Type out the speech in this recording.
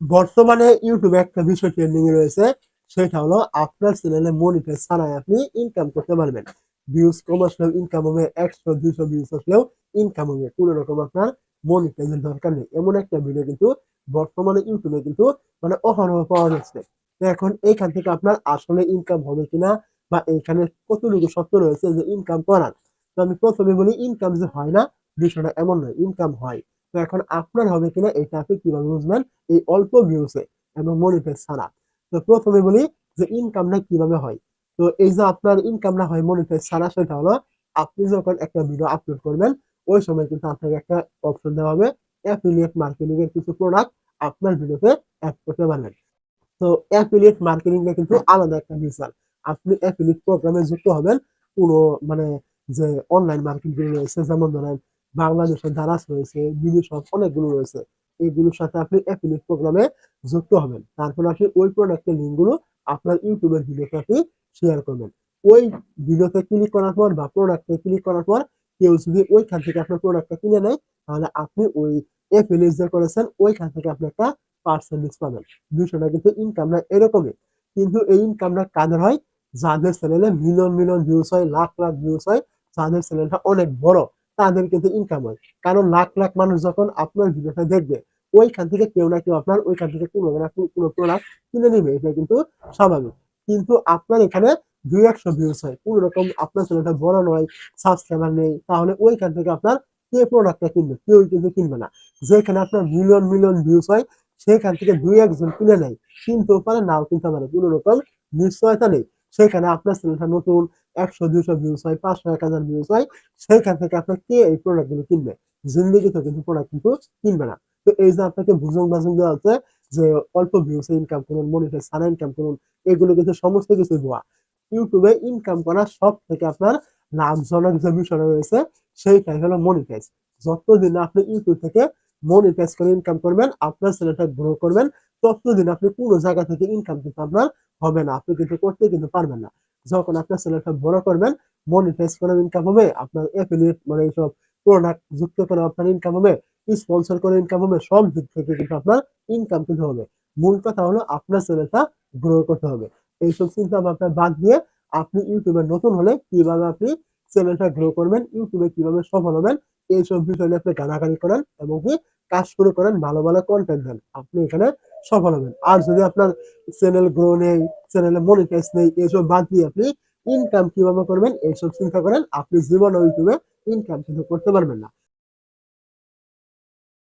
বর্তমানে ইউটিউবে একটা বিষয় ট্রেন্ডিং এ রয়েছে, সেটা হলো আপনার চ্যানেলে মনিটাইজ ছাড়াই আপনি ইনকাম করতে পারবেন। ভিউজ কম আসলেও ইনকাম হবে, একশো, দুইশো ভিউজ আসলেও ইনকাম হবে। কোনো রকম আপনার মনিটাইজের দরকার নেই। এমন একটা ভিডিও কিন্তু বর্তমানে ইউটিউবে কিন্তু মানে অহরহ পাওয়া যাচ্ছে। এখন এইখান থেকে আপনার আসলে ইনকাম হবে কিনা বা এইখানে কতটুকু সত্য রয়েছে যে ইনকাম করার? তো আমি প্রথমে বলি ইনকাম যে হয় না, বিষয়টা এমন নয়। ইনকাম হয়। তো এখন আপনার হবে কিনা এটা আপনি কীভাবে বুঝবেন? এই অল্প ভিউসে এবং মনিটাইজ ছাড়া। তো প্রথমে বলি যে ইনকামটা কীভাবে হয়? তো এই যে আপনার ইনকাম না হয় মনিটাইজ ছাড়া, সেটা হলো আপনি যখন একটা ভিডিও আপলোড করবেন, ওই সময় কিন্তু আপনাকে একটা অপশন দেওয়া হবে অ্যাফিলিয়েট মার্কেটিং এর কিছু প্রোডাক্ট আপনার ভিডিওতে অ্যাড করতে পারবেন। তো অ্যাফিলিয়েট মার্কেটিংটা কিন্তু আলাদা একটা বিষয়। আপনি অ্যাফিলিয়েট প্রোগ্রামে যুক্ত হবেন, কোনো মানে যে অনলাইন মার্কেট রয়েছে, যেমন ধরেন বাংলাদেশের দারাজ রয়েছে বিডিশপ অনেকগুলো রয়েছে। এইগুলোর সাথে আপনি অ্যাফিলিয়েট প্রোগ্রামে যুক্ত হবেন। তারপর আপনি ওই প্রোডাক্টের লিঙ্কগুলো আপনার ইউটিউবের ভিডিওতে আপনি শেয়ার করবেন। ওই ভিডিওতে ক্লিক করার পর বা প্রোডাক্টে ক্লিক করার পর কেউ যদি ওইখান থেকে আপনার প্রোডাক্টটা কিনে নেয়, তাহলে আপনি ওই অ্যাফিলিয়েট যে করেছেন, ওইখান থেকে আপনি একটা পার্সেন্টেজ পাবেন। বিষয়টা কিন্তু ইনকামটা এরকমই। কিন্তু এই ইনকামটা কাদের হয়? যাদের চ্যানেলে মিলিয়ন মিলিয়ন ভিউজ হয়, লাখ লাখ ভিউজ হয় যাদের চ্যানেলটা অনেক বড়। তাদের কিন্তু ইনকাম হয়। কারণ লাখ লাখ মানুষ যখন আপনার ভিডিওটা দেখবে, ওইখান থেকে কেউ না কেউ আপনার ওইখান থেকে কোনো না কোনো প্রোডাক্ট কিনে নেবে, এটা কিন্তু স্বাভাবিক। কিন্তু আপনার এখানে দুই একশো ভিউজ হয়। কোনো রকম আপনার চ্যানেলটা বড় নয় সাবস্ক্রাইবার নেই, তাহলে ওইখান থেকে আপনার কে প্রোডাক্টটা কিনবে? কেউ কিন্তু কিনবে না। যেখানে আপনার মিলিয়ন মিলিয়ন ভিউজ হয়, সেখান থেকে দুই একজন কিনে নেয়। কিনতেও পারে, নাও কিনতে পারে। কোনো রকম নিশ্চয়তা নেই। সেখানে আপনার চ্যানেলটা নতুন একশো, দুইশো ভিউজ হয়, পাঁচশো, এক হাজার ভিউজ হয় সেইখান থেকে আপনার কে এই প্রোডাক্টগুলো কিনবে? জিন্দিগিতে কিন্তু প্রোডাক্ট কিন্তু কিনবে না। তো এই যে আপনাকে বুঝুন বাজুন দেওয়া হচ্ছে যে অল্প ভিউসে ইনকাম করুন মনিটাইজ ছাড়া ইনকাম করুন, এগুলো কিন্তু সমস্ত কিছু ভুয়া। ইউটিউবে ইনকাম করা সব থেকে আপনার লাভজনক যে বিষয় রয়েছে, সেইটাই হলো মনিটাইজ যতদিন আপনি ইউটিউব থেকে মনিটাইজ করে ইনকাম করবেন, আপনার চ্যানেলটা গ্রো করবেন, ততদিন আপনি কোনো জায়গা থেকে ইনকাম কিন্তু আপনার হবে না। আপনি কিন্তু করতে কিন্তু পারবেন না। যখন আপনার চ্যানেলটা বড় করবেন মনিটাইজ করে ইনকাম হবে, আপনার অ্যাফিলিয়েট মানে এইসব প্রোডাক্ট যুক্ত করে আপনার ইনকাম হবে স্পন্সর করে ইনকাম হবে, সব দিক থেকে কিন্তু আপনার ইনকাম কিন্তু হবে। মূল কথা হলো আপনার চ্যানেলটা গ্রো করতে হবে। এইসব চিন্তা ভাবনা বাদ দিয়ে আপনি ইউটিউবে নতুন হলে কীভাবে আপনি চ্যানেলটা গ্রো করবেন, ইউটিউবে কীভাবে সফল হবেন, এইসব বিষয় নিয়ে আপনি গানাগানি করেন এবং কি কাজ শুরু করেন, ভালো ভালো কন্টেন্ট দেন, আপনি এখানে সফল হবেন। আর যদি আপনার চ্যানেল গ্রো নেই চ্যানেলে মনিটাইজ নেই এইসব বাদ দিয়ে আপনি ইনকাম কীভাবে করবেন এইসব চিন্তা করেন, আপনি জীবনে ইউটিউবে ইনকাম কিন্তু করতে পারবেন না।